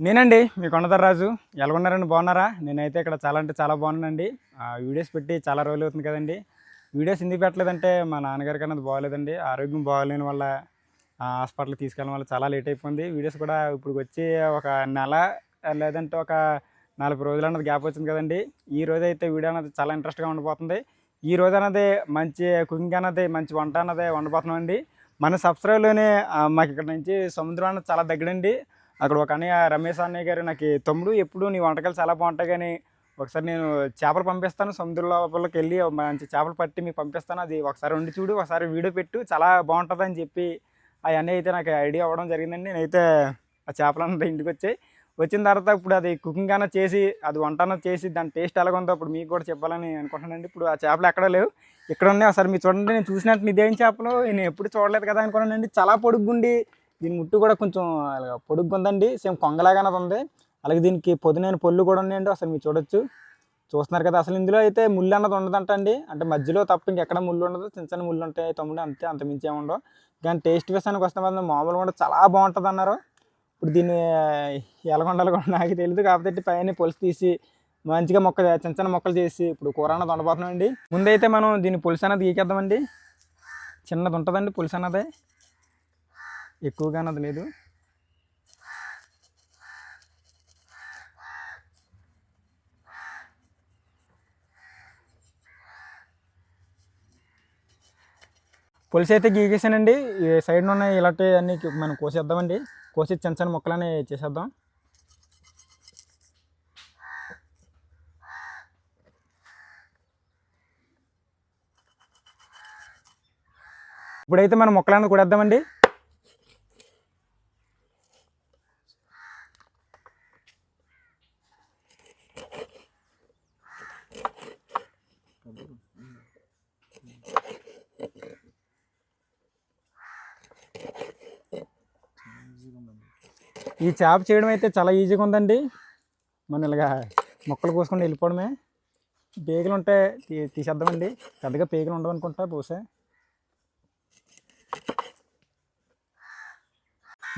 నేనండి మీ కొండదర్రాజు ఎలాగున్నారండి? బాగున్నారా? నేనైతే ఇక్కడ చాలా అంటే చాలా బాగున్నానండి. ఆ, వీడియోస్ పెట్టి చాలా రోజులు అవుతుంది కదండి. వీడియోస్ ఎందుకు పెట్టలేదంటే మా నాన్నగారికి అన్నది బాగాలేదండి. ఆరోగ్యం బాగాలేని వల్ల హాస్పిటల్కి తీసుకెళ్ళడం వల్ల చాలా లేట్ అయిపోయింది. వీడియోస్ కూడా ఇప్పుడు వచ్చి ఒక నెల లేదంటే ఒక నలభై రోజులు అన్నది గ్యాప్ వచ్చింది కదండి. ఈ రోజు అయితే వీడియో అన్నది చాలా ఇంట్రెస్ట్గా ఉండిపోతుంది. ఈ రోజు అన్నది మంచి కుకింగ్ అన్నది మంచి వంట అన్నది వండబోతున్నాం అండి మన సబ్స్క్రైబ్లోనే మాకు ఇక్కడ నుంచి సముద్రం అన్నది చాలా దగ్గరండి. అక్కడ ఒక అన్నయ్య రమేష్ అన్నయ్య గారు నాకు తమ్ముడు ఎప్పుడు నీ వంటకాలు చాలా బాగుంటాయి కానీ ఒకసారి నేను చేపలు పంపిస్తాను సముద్రం లోపలికి వెళ్ళి మంచి చేపలు పట్టి మీకు పంపిస్తాను. అది ఒకసారి వండి చూడు ఒకసారి వీడియో పెట్టు చాలా బాగుంటుంది అని చెప్పి ఆ అన్నయ్య అయితే నాకు ఐడియా అవ్వడం జరిగిందండి. నేనైతే ఆ చేపలు ఇంటికి వచ్చాయి. వచ్చిన తర్వాత ఇప్పుడు అది కుకింగ్ అన్న చేసి అది వంట అన్న చేసి దాని టేస్ట్ ఎలాగ ఉందో అప్పుడు మీకు కూడా చెప్పాలని అనుకుంటున్నానండి. ఇప్పుడు ఆ చేపలు ఎక్కడ లేవు. ఇక్కడ ఉన్నాయి. ఒకసారి మీరు చూడండి నేను చూసినట్టు ఇదేం చేపలు. నేను ఎప్పుడు చూడలేదు కదా అనుకున్నానండి. చాలా పొడుగుండి దీని ముట్టు కూడా కొంచెం అలాగ పొడుగ్గా ఉందండి. సేమ్ కొంగలాగానే ఉంది. అలాగే దీనికి పొదునైన పళ్ళు కూడా ఉన్నాయండి. అసలు మీరు చూడొచ్చు. చూస్తున్నారు కదా అసలు ఇందులో అయితే ముళ్ళు అన్నది ఉండదంట అండి. అంటే మధ్యలో తప్ప ఇంకెక్కడ ముళ్ళు ఉండదు. చిన్న చిన్న ముళ్ళు ఉంటాయి. తమ్ముడు అంతే అంత మించి ఏముండవు కానీ టేస్ట్ విషయానికి వస్తే మాత్రం మామూలుగా కూడా చాలా బాగుంటుంది అన్నారు. ఇప్పుడు దీన్ని ఎలా కూడా నాకు తెలియదు కాబట్టి పైన పులుసు తీసి మంచిగా మొక్క చిన్న చిన్న మొక్కలు చేసి ఇప్పుడు కూర అన్నది వండబోతున్నామండి ముందైతే మనం దీన్ని పులుసు అన్నది గీకేద్దామండి చిన్నది ఉంటుందండి పులుసు అన్నది. ఎక్కువగా అన్నది లేదు. పులిసి అయితే గీగేసానండి. ఈ సైడ్ ఉన్న ఇలాంటి అన్ని మనం కోసేద్దామండి. కోసి చిన్న చిన్న ముక్కలని చేసేద్దాం. ఇప్పుడైతే మనం మొక్కలను కూడేద్దామండి. ఈ చేప చేయడం అయితే చాలా ఈజీగా ఉందండి. మనం ఇలాగా మొక్కలు కోసుకొని వెళ్ళిపోవడమే. పేగులు ఉంటే తీ- తీసేద్దామండి. పెద్దగా పేగులు ఉండవు అనుకుంటా బహుశా.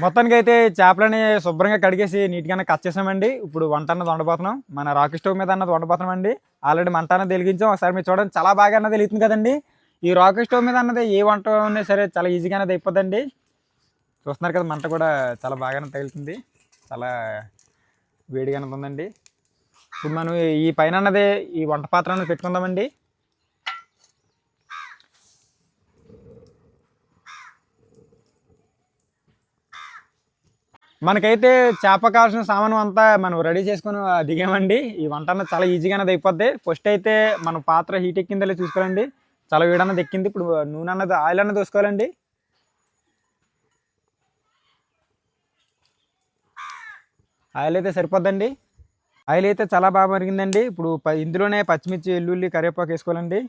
మొత్తానికి అయితే చేపలని శుభ్రంగా కడిగేసి నీట్గానే కట్ చేసామండి. ఇప్పుడు వంట అన్నది వండబోతున్నాం. మన రాకీ స్టవ్ మీద అన్నది వండబోతున్నాం అండి ఆల్రెడీ మంట అన్నది వెలిగించాం. ఒకసారి మీరు చూడండి చాలా బాగా అన్నది వెలుగుతుంది కదండి. ఈ రాకీ స్టవ్ మీద అన్నది ఏ వంట ఉన్నా సరే చాలా ఈజీగా అనేది అయిపోద్దండి. చూస్తున్నారు కదా మంట కూడా చాలా బాగానే తగులుతుంది చాలా వేడిగానే ఉందండి. ఇప్పుడు మనం ఈ పైన అన్నదే ఈ వంట పాత్ర అన్నది పెట్టుకుందామండి. మనకైతే చేప కావాల్సిన సామాను అంతా మనం రెడీ చేసుకొని దిగామండి. ఈ వంట అన్నది చాలా ఈజీగానే అయిపోద్ది. ఫస్ట్ అయితే మన పాత్ర హీట్ ఎక్కిందో చూసుకోవాలండి. చాలా వేడన్నది ఎక్కింది. ఇప్పుడు నూనె అన్నది ఆయిల్ అన్నది వేసుకోవాలండి. ఆయిల్ అయితే సరిపోద్దండి. ఆయిల్ అయితే చాలా బాగా మరిగిందండి. ఇప్పుడు ప- ఇందులోనే పచ్చిమిర్చి ఎల్లుల్లి కరివేపాకు వేసుకోవాలండి.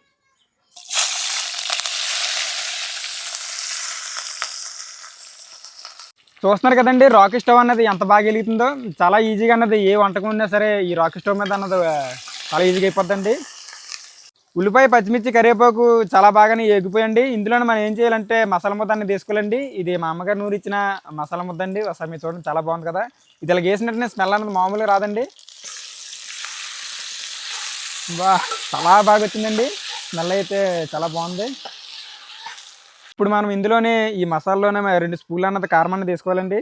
చూస్తున్నారు కదండి రాకెట్ స్టవ్ అన్నది ఎంత బాగా వెలుగుతుందో. చాలా ఈజీగా అన్నది ఏ వంటకం ఉన్నా సరే ఈ రాకెట్ స్టవ్ మీద అన్నది చాలా ఈజీగా అయిపోద్దండి. ఉల్లిపాయ పచ్చిమిర్చి కరివేపాకు చాలా బాగానే ఎగిపోయండి ఇందులోనే మనం ఏం చేయాలంటే మసాలా ముద్దాన్ని అనేది తీసుకోవాలండి. ఇది మా అమ్మగారు నూరు ఇచ్చిన మసాలా ముద్ద అండి ఒకసారి మీరు చూడండి చాలా బాగుంది కదా. ఇది ఇలా వేసినట్టునే స్మెల్ అనేది మామూలుగా రాదండి. బా చాలా బాగా వచ్చిందండి. స్మెల్ అయితే చాలా బాగుంది. ఇప్పుడు మనం ఇందులోనే ఈ మసాలాలోనే రెండు స్పూన్లు అన్నది కారం అన్నది తీసుకోవాలండి.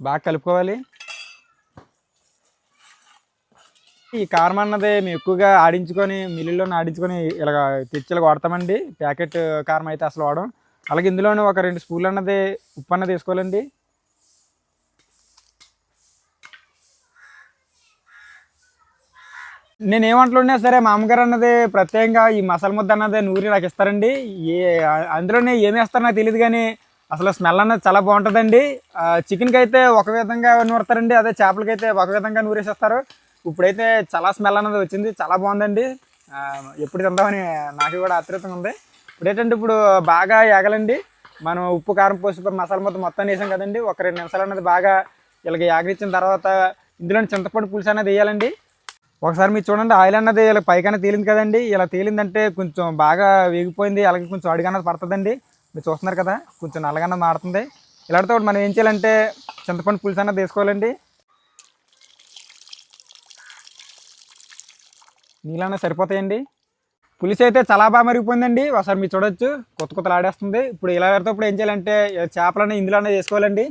బాగా కలుపుకోవాలి. ఈ కారం అన్నది మేము ఎక్కువగా ఆడించుకొని మిల్లుల్లో ఆడించుకొని ఇలాగ తెచ్చి ఇలా వాడతామండి. ప్యాకెట్ కారం అయితే అసలు వాడడం అలాగే ఇందులోనే ఒక రెండు స్పూన్లు అన్నది ఉప్పు అన్నది వేసుకోవాలండి. నేను ఏ వంటలు ఉన్నా సరే మా అమ్మగారు అన్నది ప్రత్యేకంగా ఈ మసాలా ముద్ద అన్నది నూరి నాకు ఇస్తారండి. ఏ అందులోనే ఏమి వేస్తారో నాకు తెలియదు కానీ అసలు స్మెల్ అన్నది చాలా బాగుంటుందండి. చికెన్కి అయితే ఒక విధంగా నూరుతారండి. అదే చేపలకి అయితే ఒక విధంగా నూరేసేస్తారు. ఇప్పుడైతే చాలా స్మెల్ అన్నది వచ్చింది చాలా బాగుందండి. ఎప్పుడు తిందామని నాకు కూడా ఆశ్చర్యంగా ఉంది. ఇప్పుడు ఏంటంటే ఇప్పుడు బాగా ఏగలండి మనం ఉప్పు కారం పోసి మసాలా మొత్తం మొత్తం వేసాం కదండి. ఒక రెండు నిమిషాలు అన్నది బాగా ఇలాగ యాగనిచ్చిన తర్వాత ఇందులో చింతపండు పులుసు అనేది వేయాలండి. ఒకసారి మీరు చూడండి ఆయిల్ అన్నది ఇలా పైకైనా తేలింది కదండి. ఇలా తేలిందంటే కొంచెం బాగా వేగిపోయింది. అలాగే కొంచెం అడుగు అన్నది పడుతుందండి. మీరు చూస్తున్నారు కదా కొంచెం నల్లగన్నది మాడుతుంది ఇలాంటితో మనం ఏం చేయాలంటే చింతపండు పులుసు అన్నది తీసుకోవాలండి నీళ్ళన్నా సరిపోతాయండి? పులిసి అయితే చాలా బాగా మరిగిపోయిందండి. ఒకసారి మీరు చూడొచ్చు. కొత్త కొత్తలు ఆడేస్తుంది ఇప్పుడు ఇలా పెడితే ఇప్పుడు ఏం చేయాలంటే చేపలన్నీ ఇందులోనే వేసుకోవాలండి.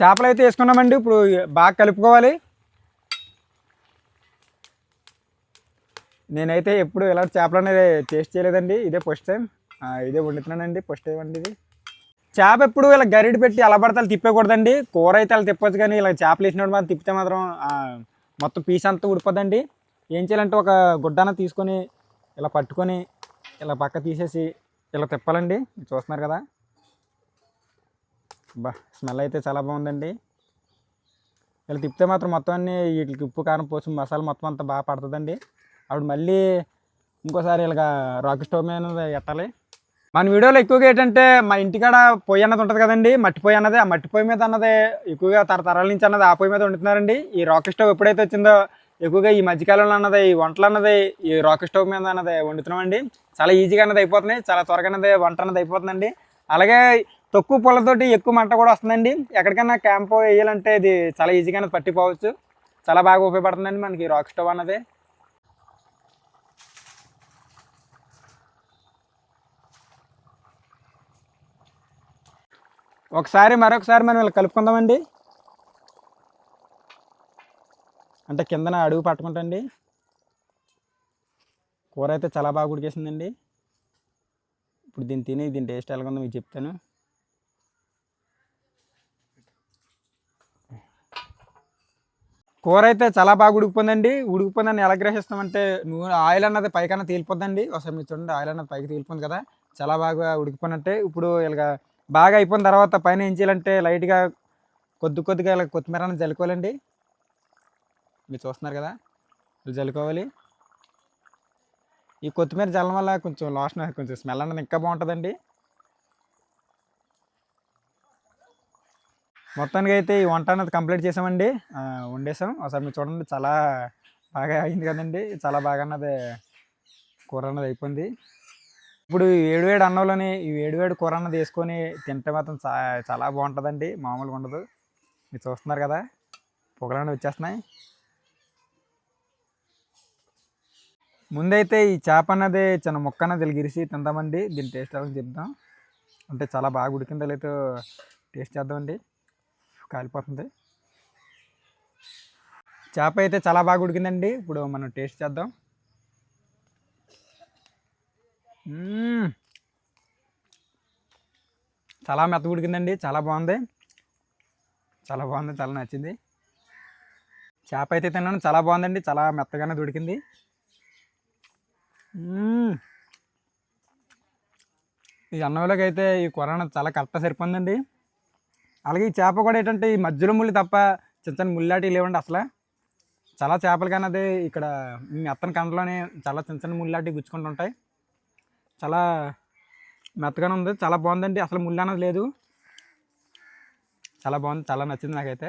చేపలు అయితే వేసుకున్నామండి. ఇప్పుడు బాగా కలుపుకోవాలి. నేనైతే ఎప్పుడు ఇలాంటి చేపలు అనేది టేస్ట్ చేయలేదండి. ఇదే ఫస్ట్ టైం ఇదే వండుతున్నానండి. ఫస్ట్ టైం అండి ఇది. చేప ఎప్పుడు ఇలా గరిడి పెట్టి అలా పడితే అలా తిప్పకూడదండి. కూర అయితే అలా తిప్పచ్చు కానీ ఇలా చేపలు వేసినప్పుడు మాత్రం తిప్పితే మాత్రం మొత్తం పీస్ అంతా ఉడిపోద్దండి ఏం చేయాలంటే ఒక గుడ్డన తీసుకొని ఇలా పట్టుకొని ఇలా పక్క తీసేసి ఇలా తిప్పాలండి. చూస్తున్నారు కదా. బా స్మెల్ అయితే చాలా బాగుందండి. ఇలా తిప్పితే మాత్రం మొత్తం అన్ని వీటికి ఉప్పు కారం పోసి మసాలా మొత్తం అంతా బాగా పడుతుందండి. అప్పుడు మళ్ళీ ఇంకోసారి ఇలాగ రాక్ స్టవ్ మీద ఎట్టాలి? మన వీడియోలో ఎక్కువగా ఏంటంటే మా ఇంటికాడ పొయ్యి అన్నది ఉంటుంది కదండి మట్టి పొయ్యి అన్నది. ఆ మట్టి పొయ్యి మీద అన్నది ఎక్కువగా తరతరాల నుంచి అన్నది ఆ పొయ్యి మీద వండుతున్నారండి. ఈ రాక్ స్టవ్ ఎప్పుడైతే వచ్చిందో ఎక్కువగా ఈ మధ్యకాలంలో అన్నది ఈ వంటలు అన్నది ఈ రాక్ స్టవ్ మీద అన్నది వండుతున్నామండి. చాలా ఈజీగా అన్నది అయిపోతున్నాయి చాలా త్వరగా అన్నది వంట అన్నది అయిపోతుందండి. అలాగే తక్కువ పూలతోటి ఎక్కువ మంట కూడా వస్తుందండి. ఎక్కడికైనా క్యాంప్ వేయాలంటే ఇది చాలా ఈజీగా పట్టిపోవచ్చు. చాలా బాగా ఉపయోగపడుతుందండి మనకి రాక్ స్టవ్ అన్నది. ఒకసారి మరొకసారి మనం ఇలా కలుపుకుందామండి. అంటే కిందన అడుగు పట్టుకుంటండి. కూర అయితే చాలా బాగా ఉడికేసిందండి. ఇప్పుడు దీన్ని తిని దీని టేస్ట్ ఎలాగుందో మీకు చెప్తాను. కూర అయితే చాలా బాగా ఉడికిపోయిందండి. ఉడికిపోయిందని ఎలా గ్రహిస్తామంటే నూనె ఆయిల్ అన్నది పైకన్నా తేలిపోద్దండి. ఒకసారి మీరు చూడండి ఆయిల్ అన్నది పైకి తేలిపోయింది కదా. చాలా బాగా ఉడికిపోయినట్టే. ఇప్పుడు ఇలాగ బాగా అయిపోయిన తర్వాత పైన ఏం చేయాలంటే లైట్గా కొద్ది కొద్దిగా ఇలా కొత్తిమీర అన్నది జల్లుకోవాలండి. మీరు చూస్తున్నారు కదా జల్లుకోవాలి. ఈ కొత్తిమీర జల్లం వల్ల కొంచెం లాస్ట్ కొంచెం స్మెల్ అన్నది ఇంకా బాగుంటుందండి. మొత్తానికి అయితే ఈ వంట అనేది కంప్లీట్ చేసామండి. వండేసాం. ఒకసారి మీరు చూడండి చాలా బాగా అయింది కదండి. చాలా బాగా అన్నది కూర అన్నది అయిపోయింది. ఇప్పుడు ఈ వేడివేడి అన్నంలోని ఈ వేడివేడి కూర అన్నది వేసుకొని తింటే మాత్రం చాలా బాగుంటుందండి. మామూలుగా ఉండదు. మీరు చూస్తున్నారు కదా పొగలన్నీ వచ్చేస్తున్నాయి. ముందైతే ఈ చేప అన్నది చిన్న ముక్క అన్నది గిరిసి తిందామండి. దీని టేస్ట్ ఎలా చెప్దాం. అంటే చాలా బాగా ఉడికిందో లేదో టేస్ట్ చేద్దామండి. కాలిపోతుంది. చేప అయితే చాలా బాగా ఉడికిందండి. ఇప్పుడు మనం టేస్ట్ చేద్దాం. చాలా మెత్తగా ఉడికిందండి. చాలా బాగుంది. చాలా బాగుంది. చాలా నచ్చింది. చేప అయితే తిన్నాను. చాలా బాగుందండి. చాలా మెత్తగానే ఉడికింది. ఈ అన్నంలోకి అయితే ఈ కూర చాలా కరెక్ట్గా సరిపోయిందండి అలాగే ఈ చేప కూడా ఏంటంటే ఈ మధ్యలో ముళ్ళు తప్ప చిన్న చిన్న ముళ్ళాటి లేవండి అసలు. చాలా చేపలు కానీ ఇక్కడ ఈ మెత్తని కండలోనే చాలా చిన్న చిన్న ముళ్ళాటి గుచ్చుకుంటూ ఉంటాయి. చాలా మెత్తగానే ఉంది. చాలా బాగుందండి. అసలు ముళ్ళు అనేది లేదు. చాలా బాగుంది. చాలా నచ్చింది నాకైతే.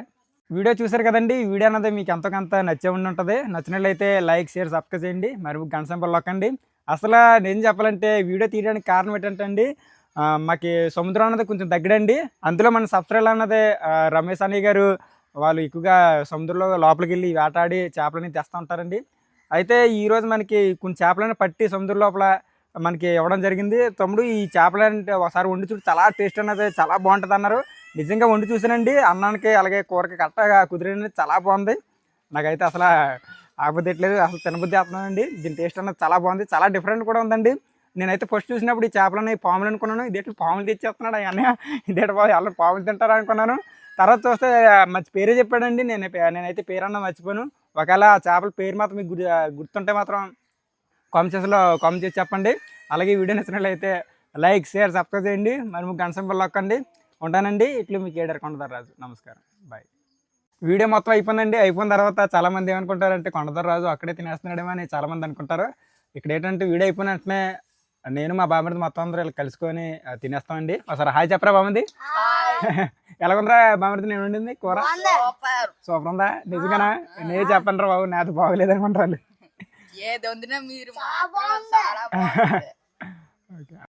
వీడియో చూసారు కదండి. ఈ వీడియో అనేది మీకు ఎంతో కొంత నచ్చే ఉండి ఉంటుంది. నచ్చినట్లయితే లైక్ షేర్ సబ్స్క్రైబ్ చేయండి. మరి గంట సింబల్ నొక్కండి అసలు నేను చెప్పాలంటే వీడియో తీయడానికి కారణం ఏంటంటే అండి మాకు సముద్రం అన్నది కొంచెం దగ్గరండి. అందులో మన సబ్స్క్రైబర్ అన్నది రమేష్ అన్నయ్య గారు వాళ్ళు ఎక్కువగా సముద్రంలో లోపలికి వెళ్ళి వేటాడి చేపలని తెస్తూ ఉంటారండి. అయితే ఈరోజు మనకి కొన్ని చేపలను పట్టి సముద్రం లోపల మనకి ఇవ్వడం జరిగింది. తమ్ముడు ఈ చేపలంటే ఒకసారి వండి చూడు చాలా టేస్ట్ అన్నది చాలా బాగుంటుంది అన్నారు. నిజంగా వండి చూసానండి అన్నానికి అలాగే కూరకి కరెక్ట్గా కుదిరింది చాలా బాగుంది. నాకైతే అసలు ఆపదెట్లేదు అసలు తినబుద్ధి అవుతున్నానండి దీని టేస్ట్ అన్నది చాలా బాగుంది చాలా డిఫరెంట్ కూడా ఉందండి. నేనైతే ఫస్ట్ చూసినప్పుడు ఈ చేపలని పాములు అనుకున్నాను. ఇదేంటి పాములు తెచ్చేస్తున్నాడు అన్నయ్య? ఇదేంటి బాబు ఎలా పాములు తింటారా అనుకున్నాను. తర్వాత చూస్తే మంచి పేరే చెప్పాడండి. నేను నేనైతే పేరు అన్న ఒకవేళ ఆ చేపల పేరు మాత్రం మీకు గుర్తుంటే మాత్రం కామెంట్ చేసిలో కామెంట్ చేసి చెప్పండి. అలాగే వీడియో నచ్చినట్లయితే లైక్ షేర్ సబ్స్క్రైబ్ చేయండి. మరి మీకు గంట సింబల్ నొక్కండి ఉంటానండి. ఇట్లు మీకు ఏడారు కొండదారు రాజు. నమస్కారం. బాయ్. వీడియో మొత్తం అయిపోయిందండి. అయిపోయిన తర్వాత చాలా మంది ఏమనుకుంటారంటే కొండదర రాజు అక్కడే తినేస్తున్నాడేమో అని చాలామంది అనుకుంటారు. ఇక్కడ ఏంటంటే వీడియో అయిపోయిన వెంటనే నేను మా బామ్మది మొత్తం అందరూ ఇలా కలుసుకొని తినేస్తామండి. ఒకసారి హాయ్ చెప్పరా బామ్మది ఎలాగుందిరా బామ్మది నేను వండింది కూర? సూపర్. ఉందా? నిజంగానా? నేను చెప్పండి రా బాబు నేత బాగోలేదు అనుకుంటారు ఏది మీరు